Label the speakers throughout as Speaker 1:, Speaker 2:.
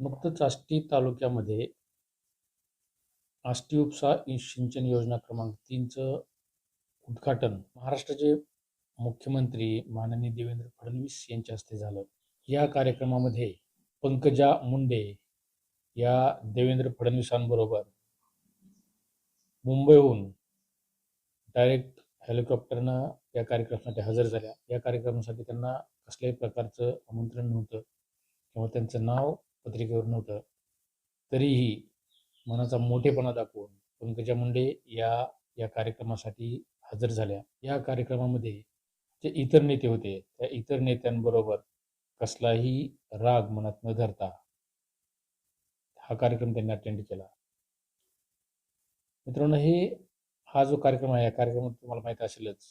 Speaker 1: नुकतंच आष्टी तालुक्यामध्ये आष्टी उपसा सिंचन योजना क्रमांक तीनचं उद्घाटन महाराष्ट्राचे मुख्यमंत्री माननीय देवेंद्र फडणवीस यांच्या हस्ते झालं. या कार्यक्रमामध्ये पंकजा मुंडे या देवेंद्र फडणवीसांबरोबर मुंबईहून डायरेक्ट हेलिकॉप्टरनं या कार्यक्रमासाठी हजर झाल्या. या कार्यक्रमासाठी त्यांना कसल्याही प्रकारचं आमंत्रण नव्हतं किंवा त्यांचं नाव पत्रिकेवर नव्हतं. तरीही मनाचा मोठेपणा दाखवून पंकजा मुंडे या या कार्यक्रमासाठी हजर झाल्या. या कार्यक्रमामध्ये जे इतर नेते होते त्या इतर नेत्यांबरोबर कसलाही राग मनात न धरता हा कार्यक्रम त्यांनी अटेंड केला. मित्रांनो हे हा जो कार्यक्रम आहे या कार्यक्रमात तुम्हाला माहीत असेलच.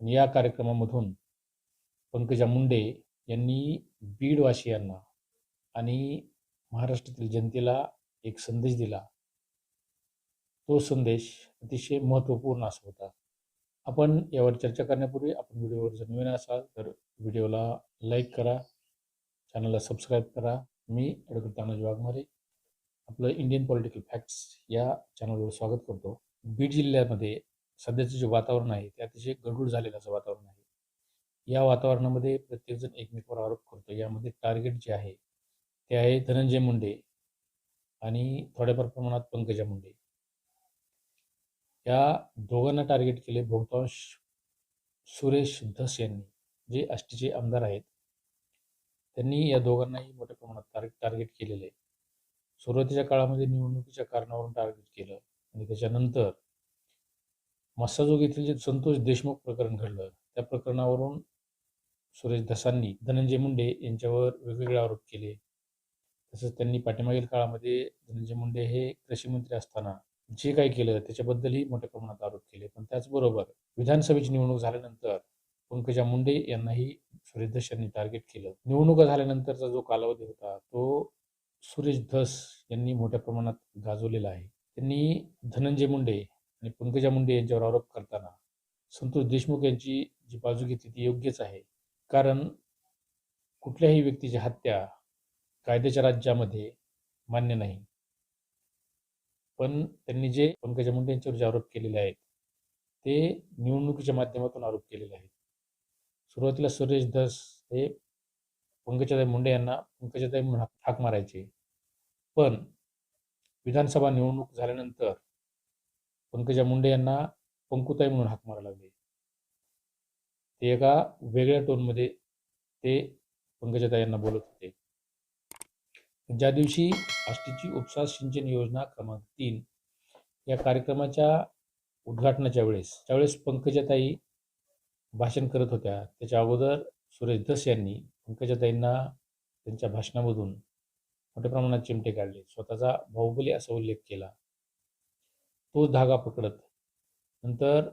Speaker 1: या कार्यक्रमामधून पंकजा मुंडे यांनी बीडवासियांना आणि महाराष्ट्रातील जनतेला एक संदेश दिला. तो संदेश अतिशय महत्त्वपूर्ण असा होता. आपण यावर चर्चा करण्यापूर्वी आपण व्हिडिओवर जर नवीन असाल तर व्हिडिओला लाईक करा चॅनलला सबस्क्राईब करा. मी ॲडव्होकेट तानाजी वाघमारे आपलं इंडियन पॉलिटिकल फॅक्ट्स या चॅनलवर स्वागत करतो. बीड जिल्ह्यामध्ये सध्याचं जे वातावरण आहे ते अतिशय गडूळ झालेलं असं वातावरण आहे. या वातावरणामध्ये प्रत्येकजण एकमेकावर आरोप करतो. यामध्ये टार्गेट जे आहे ते आहे धनंजय मुंडे आणि थोड्याफार प्रमाणात पंकजा मुंडे. या दोघांना टार्गेट केले बहुतांश सुरेश धस यांनी जे आष्टीचे आमदार आहेत. त्यांनी या दोघांनाही मोठ्या प्रमाणात टार्गेट टार्गेट केलेलं. आहे सुरुवातीच्या काळामध्ये निवडणुकीच्या कारणावरून टार्गेट केलं आणि त्याच्यानंतर मस्साजोग येथील जे संतोष देशमुख प्रकरण घडलं त्या प्रकरणावरून सुरेश धसांनी धनंजय मुंडे यांच्यावर वेगवेगळे आरोप केले. तसंच त्यांनी पाठीमागील काळामध्ये धनंजय मुंडे हे कृषी मंत्री असताना जे काही केलं त्याच्याबद्दलही मोठ्या प्रमाणात आरोप केले. पण त्याचबरोबर विधानसभेची निवडणूक झाल्यानंतर पंकजा मुंडे यांनाही सुरेश धस यांनी टार्गेट केलं. निवडणुका झाल्यानंतरचा जो कालावधी होता तो सुरेश धस यांनी मोठ्या प्रमाणात गाजवलेला आहे. त्यांनी धनंजय मुंडे आणि पंकजा मुंडे यांच्यावर आरोप करताना संतोष देशमुख यांची जी बाजू घेतली ती योग्यच आहे. कारण कुठल्याही व्यक्तीची हत्या कायद्याच्या राज्यामध्ये मान्य नाही. पण त्यांनी जे पंकजा मुंडे यांच्यावर जे आरोप केलेले आहेत ते निवडणुकीच्या माध्यमातून आरोप केलेले आहेत. सुरुवातीला सुरेश धस हे पंकजाताई मुंडे यांना पंकजाताई म्हणून हाक हाक मारायचे. पण विधानसभा निवडणूक झाल्यानंतर पंकजा मुंडे यांना पंकुताई म्हणून हाक मारायला लागले. ते एका वेगळ्या टोनमध्ये ते पंकजाताई यांना बोलत होते. ज्या दिवशी आष्टीची उपसा सिंचन योजना क्रमांक तीन या कार्यक्रमाच्या उद्घाटनाच्या वेळेस त्यावेळेस पंकजाताई भाषण करत होत्या. त्याच्या अगोदर सुरेश धस यांनी पंकजाताईंना त्यांच्या भाषणामधून मोठ्या प्रमाणात चिमटे काढले. स्वतःचा बाहुबली असा उल्लेख केला. तो धागा पकडत नंतर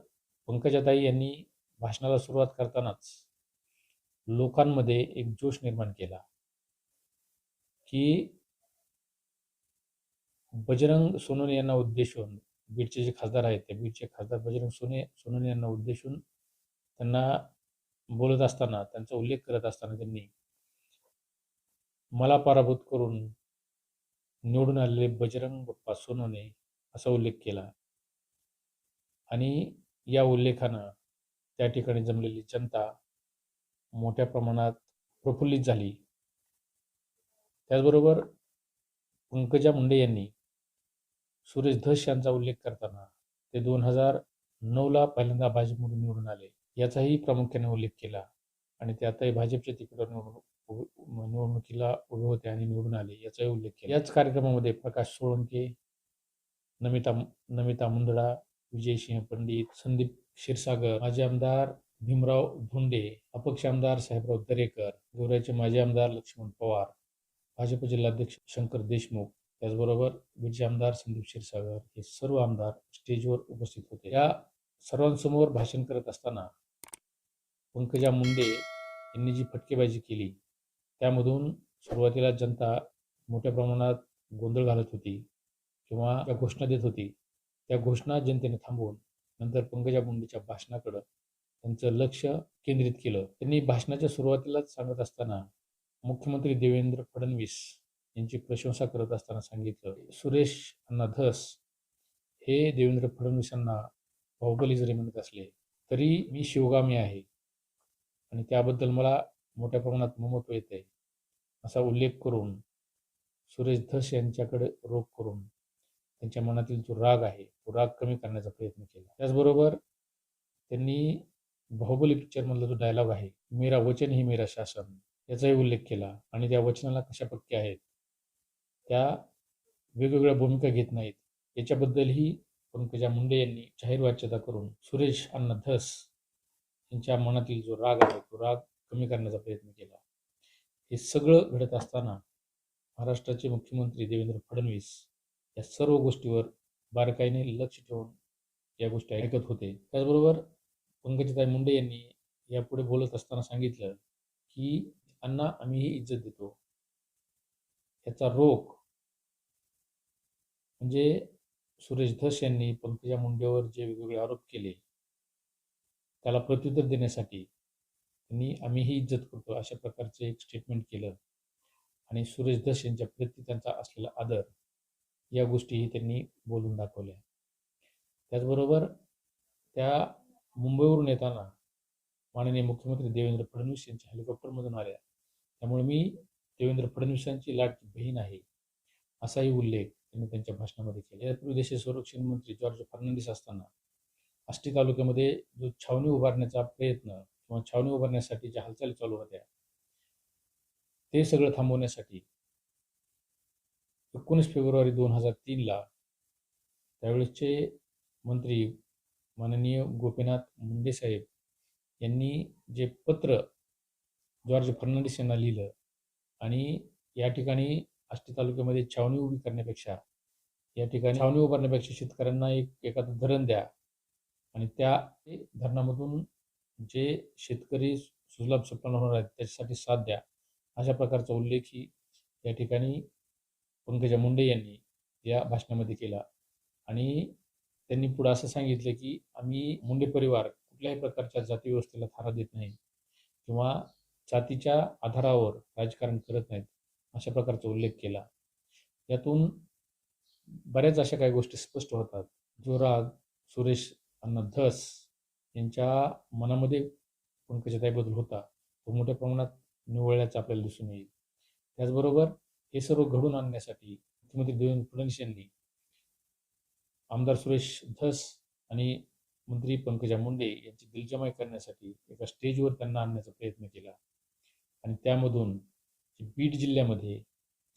Speaker 1: पंकजाताई यांनी भाषणाला सुरुवात करतानाच लोकांमध्ये एक जोश निर्माण केला. की बजरंग सोनवणे यांना उद्देशून बीडचे जे खासदार आहेत ते बीडचे खासदार बजरंग सोने सोनवणे यांना उद्देशून त्यांना बोलत असताना त्यांचा उल्लेख करत असताना त्यांनी मला पराभूत करून निवडून आलेले बजरंग बाप्पा सोनवणे असा उल्लेख केला. आणि या उल्लेखानं त्या ठिकाणी जमलेली जनता मोठ्या प्रमाणात प्रफुल्लित झाली. त्याचबरोबर पंकजा मुंडे यांनी सुरेश धस यांचा उल्लेख करताना ते दोन हजार नऊला पहिल्यांदा भाजपमधून निवडून आले याचाही प्रामुख्याने उल्लेख केला आणि ते आताही भाजपच्या तिकीटावर निवडणूक निवडणुकीला उभे होते आणि निवडून आले याचाही उल्लेख केला. याच कार्यक्रमामध्ये प्रकाश सोळंके नमिता नमिता मुंदडा विजयसिंह पंडित संदीप क्षीरसागर माजी आमदार भीमराव धोंडे अपक्ष आमदार साहेबराव दरेकर गेवराईचे माजी आमदार लक्ष्मण पवार भाजप जिल्हाध्यक्ष शंकर देशमुख त्याचबरोबर बीडचे आमदार संदीप क्षीरसागर हे सर्व आमदार स्टेजवर उपस्थित होते. या सर्वांसमोर भाषण करत असताना पंकजा मुंडे यांनी जी फटकेबाजी केली त्यामधून सुरुवातीला जनता मोठ्या प्रमाणात गोंधळ घालत होती किंवा त्या घोषणा देत होती. त्या घोषणा जनतेने थांबवून नंतर पंकजा मुंडेच्या भाषणाकडं त्यांचं लक्ष केंद्रित केलं. त्यांनी भाषणाच्या सुरुवातीलाच सांगत असताना मुख्यमंत्री देवेंद्र फडणवीस यांची प्रशंसा करत असताना सांगितलं सुरेश अण्णा धस हे देवेंद्र फडणवीसांना बाहुबली जरी म्हणत असले तरी मी शिवगामी आहे. आणि त्याबद्दल मला मोठ्या प्रमाणात ममत्व येत आहे असा उल्लेख करून सुरेश धस यांच्याकडे रोख करून त्यांच्या मनातील जो राग आहे तो राग कमी करण्याचा प्रयत्न केला. त्याचबरोबर त्यांनी बाहुबली पिक्चरमधला जो डायलॉग आहे मेरा वचन ही मेरा शासन याचाही उल्लेख केला आणि त्या वचनाला कशा पक्के आहेत त्या वेगवेगळ्या भूमिका घेत नाहीत. याच्याबद्दलही पंकजा मुंडे यांनी जाहीर वाच्यता करून सुरेश अण्णा धस यांच्या मनातील जो राग आहे तो राग कमी करण्याचा प्रयत्न केला. हे सगळं घडत असताना महाराष्ट्राचे मुख्यमंत्री देवेंद्र फडणवीस या सर्व गोष्टीवर बारकाईने लक्ष ठेवून या गोष्टी ऐकत होते. त्याचबरोबर पंकजताई मुंडे यांनी यापुढे बोलत असताना सांगितलं की अण्णा आम्हीही इज्जत देतो. याचा रोख म्हणजे सुरेश धस यांनी पंकजा मुंडेवर जे वेगवेगळे आरोप केले त्याला प्रत्युत्तर देण्यासाठी त्यांनी आम्हीही इज्जत करतो अशा प्रकारचे एक स्टेटमेंट केलं. आणि सुरेश धस यांच्या प्रती त्यांचा असलेला आदर या गोष्टीही त्यांनी बोलून दाखवल्या. त्याचबरोबर त्या मुंबईवरून येताना माननीय मुख्यमंत्री देवेंद्र फडणवीस यांच्या हेलिकॉप्टरमधून आल्या. त्यामुळे मी देवेंद्र फडणवीसांची लाटची बहीण आहे असाही उल्लेख त्यांनी त्यांच्या भाषणामध्ये केला. यापूर्वी देशी संरक्षण मंत्री जॉर्ज फर्नांडिस असताना आष्टी तालुक्यामध्ये जो छावणी उभारण्याचा प्रयत्न किंवा छावणी उभारण्यासाठी ज्या हालचाली चालू होत्या ते सगळं थांबवण्यासाठी एकोणीस फेब्रुवारी दोन हजार तीनला त्यावेळेसचे मंत्री माननीय गोपीनाथ मुंडे साहेब यांनी जे पत्र जॉर्ज फर्नांडिस यांना लिहिलं. आणि या ठिकाणी आष्टी तालुक्यामध्ये छावणी उभी करण्यापेक्षा या ठिकाणी छावणी उभारण्यापेक्षा शेतकऱ्यांना एक एखादं धरण द्या. आणि त्या धरणामधून जे शेतकरी सुजलाभ सुफलाम होणार आहेत त्याच्यासाठी साथ द्या. अशा प्रकारचा उल्लेखही या ठिकाणी पंकजा मुंडे यांनी या भाषणामध्ये केला. आणि त्यांनी पुढं असं सांगितलं की आम्ही मुंडे परिवार कुठल्याही प्रकारच्या जाती व्यवस्थेला थारा देत नाही. किंवा जातीच्या आधारावर राजकारण करत नाहीत अशा प्रकारचा उल्लेख केला. यातून बऱ्याच अशा काही गोष्टी स्पष्ट होतात. जो राग सुरेश अण्णा धस यांच्या मनामध्ये पंकजाताईबद्दल होता. तो मोठ्या प्रमाणात निवळल्याचं आपल्याला दिसून येईल. त्याचबरोबर हे सर्व घडून आणण्यासाठी मुख्यमंत्री देवेंद्र फडणवीस यांनी आमदार सुरेश धस आणि मंत्री पंकजा मुंडे यांची दिलजमाई करण्यासाठी एका स्टेजवर त्यांना आणण्याचा प्रयत्न केला. आणि त्यामधून बीड जिल्ह्यामध्ये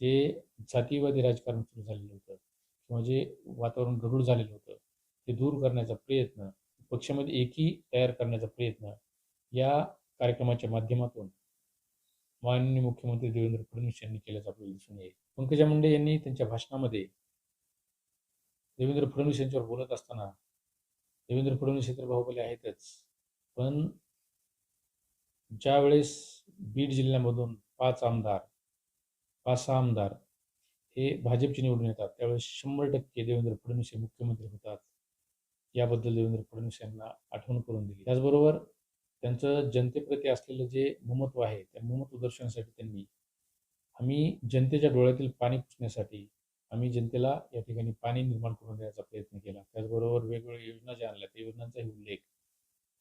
Speaker 1: जे जातीवादी राजकारण सुरू झालेलं होतं किंवा जे वातावरण गरुड झालेलं होतं ते दूर करण्याचा प्रयत्न पक्षामध्ये एकी तयार करण्याचा प्रयत्न या कार्यक्रमाच्या माध्यमातून माननीय मुख्यमंत्री देवेंद्र फडणवीस यांनी केल्याचं आपल्याला दिसून येईल. पंकजा मुंडे यांनी त्यांच्या भाषणामध्ये देवेंद्र फडणवीस यांच्यावर बोलत असताना देवेंद्र फडणवीस हे तर बाहुबली आहेतच पण ज्या वेळेस बीड जिल्ह्यामधून पाच आमदार पाच सहा आमदार हे भाजपचे निवडून येतात. त्यावेळेस शंभर टक्के देवेंद्र फडणवीस हे मुख्यमंत्री होतात. याबद्दल देवेंद्र फडणवीस यांना आठवण करून दिली. त्याचबरोबर त्यांचं जनतेप्रती असलेलं जे ममत्व आहे त्या ममत्व दर्शनासाठी त्यांनी आम्ही जनतेच्या डोळ्यातील पाणी पुसण्यासाठी आम्ही जनतेला या ठिकाणी पाणी निर्माण करून देण्याचा प्रयत्न केला. त्याचबरोबर वेगवेगळ्या योजना ज्या आणल्या त्या योजनांचाही उल्लेख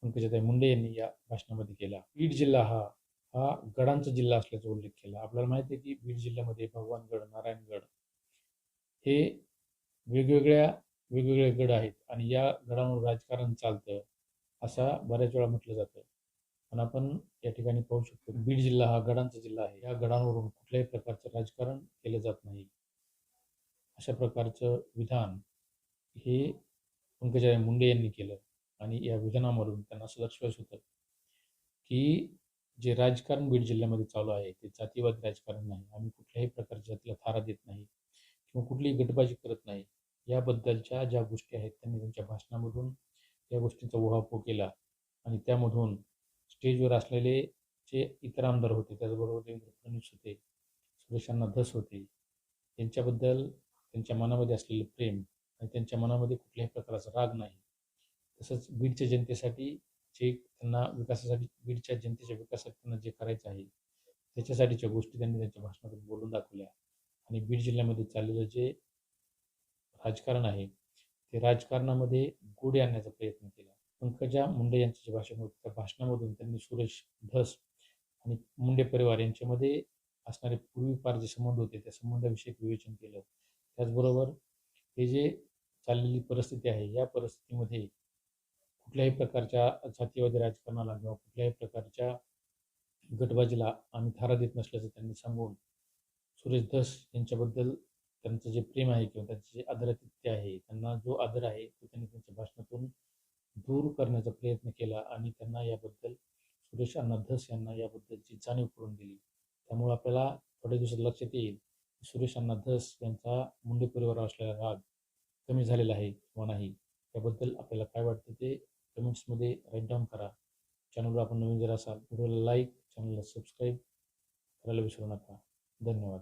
Speaker 1: पंकजाताई मुंडे यांनी या भाषणामध्ये केला. बीड जिल्हा हा हा गडांचा जिल्हा असल्याचा उल्लेख केला. आपल्याला माहिती आहे की बीड जिल्ह्यामध्ये भगवानगड नारायणगड हे वेगवेगळ्या वेगवेगळे गड आहेत आणि या गडांवर राजकारण चालतं असा बऱ्याच वेळा म्हटलं जातं. पण आपण या ठिकाणी पाहू शकतो बीड जिल्हा हा गडांचा जिल्हा आहे. या गडांवरून कुठल्याही प्रकारचं राजकारण केलं जात नाही. अशा प्रकारचं विधान हे पंकजा मुंडे यांनी केलं आणि या विधानावरून त्यांना असं लक्षात होतं की जे राजकारण बीड जिल्ह्यामध्ये चालू आहे ते जातीवादी राजकारण नाही. आम्ही कुठल्याही प्रकारच्या जातीला थारा देत नाही किंवा कुठलीही गटबाजी करत नाही. याबद्दलच्या ज्या गोष्टी आहेत त्यांनी त्यांच्या भाषणामधून या गोष्टींचा उहापोह केला आणि त्यामधून स्टेजवर असलेले जे इतर आमदार होते त्याचबरोबर देवेंद्र फडणवीस होते सुरेशांना धस होते त्यांच्याबद्दल त्यांच्या मनामध्ये असलेलं प्रेम आणि त्यांच्या मनामध्ये कुठल्याही प्रकारचा राग नाही. तसंच बीडच्या जनतेसाठी जे त्यांना विकासासाठी बीडच्या जनतेच्या विकासात त्यांना जे करायचं आहे त्याच्यासाठीच्या गोष्टी त्यांनी त्यांच्या भाषणातून बोलून दाखवल्या. आणि बीड जिल्ह्यामध्ये चाललेलं जे राजकारण आहे ते राजकारणामध्ये गोडी आणण्याचा प्रयत्न केला. पंकजा मुंडे यांच्या जे भाषण होते त्या भाषणामधून त्यांनी सुरेश धस आणि मुंडे परिवार यांच्यामध्ये असणारे पूर्वीपार जे संबंध होते त्या संबंधाविषयी विवेचन केलं. त्याचबरोबर हे जे चाललेली परिस्थिती आहे या परिस्थितीमध्ये कुठल्याही प्रकारच्या जातीवादी राजकारणाला किंवा कुठल्याही प्रकारच्या गटबाजीला आम्ही थारा देत नसल्याचं त्यांनी सांगून सुरेश धस यांच्याबद्दल त्यांचं जे प्रेम आहे किंवा त्यांचे जे आदरातिथ्य आहे त्यांना जो आदर आहे तो त्यांनी त्यांच्या भाषणातून दूर करण्याचा प्रयत्न केला आणि त्यांना याबद्दल सुरेश अण्णा धस यांना याबद्दलची जाणीव करून दिली. त्यामुळे आपल्याला थोड्या दिवसात लक्षात येईल की सुरेश अण्णा धस यांचा मुंडे परिवार असलेला राग कमी झालेला आहे किंवा नाही. त्याबद्दल आपल्याला काय वाटतं ते कमेंट्समध्ये राईट डाऊन करा. चॅनलवर आपण नवीन जर असाल व्हिडिओला लाईक चॅनलला सबस्क्राईब करायला विसरू नका. धन्यवाद.